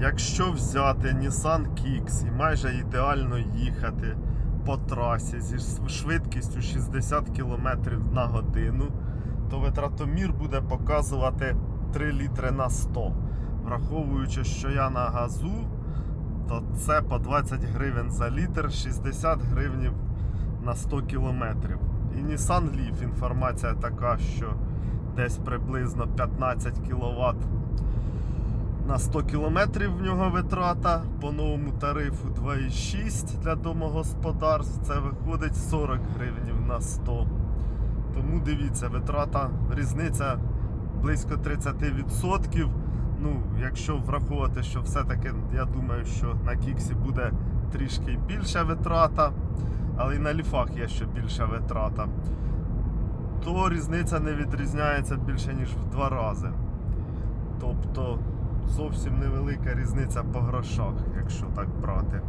Якщо взяти Nissan Kicks і майже ідеально їхати по трасі зі швидкістю 60 км на годину, то витратомір буде показувати 3 літри на 100. Враховуючи, що я на газу, то це по 20 гривень за літр, 60 гривень на 100 кілометрів. І Nissan Leaf інформація така, що десь приблизно 15 кВт на 100 кілометрів в нього витрата. По новому тарифу 2,6 для домогосподарств. Це виходить 40 гривень на 100. Тому дивіться, витрата, різниця близько 30%. Ну, якщо враховувати, що все-таки я думаю, що на Кіксі буде трішки більша витрата, але і на ліфах є ще більша витрата, то різниця не відрізняється більше, ніж в два рази. Тобто зовсім невелика різниця по грошах, якщо так брати.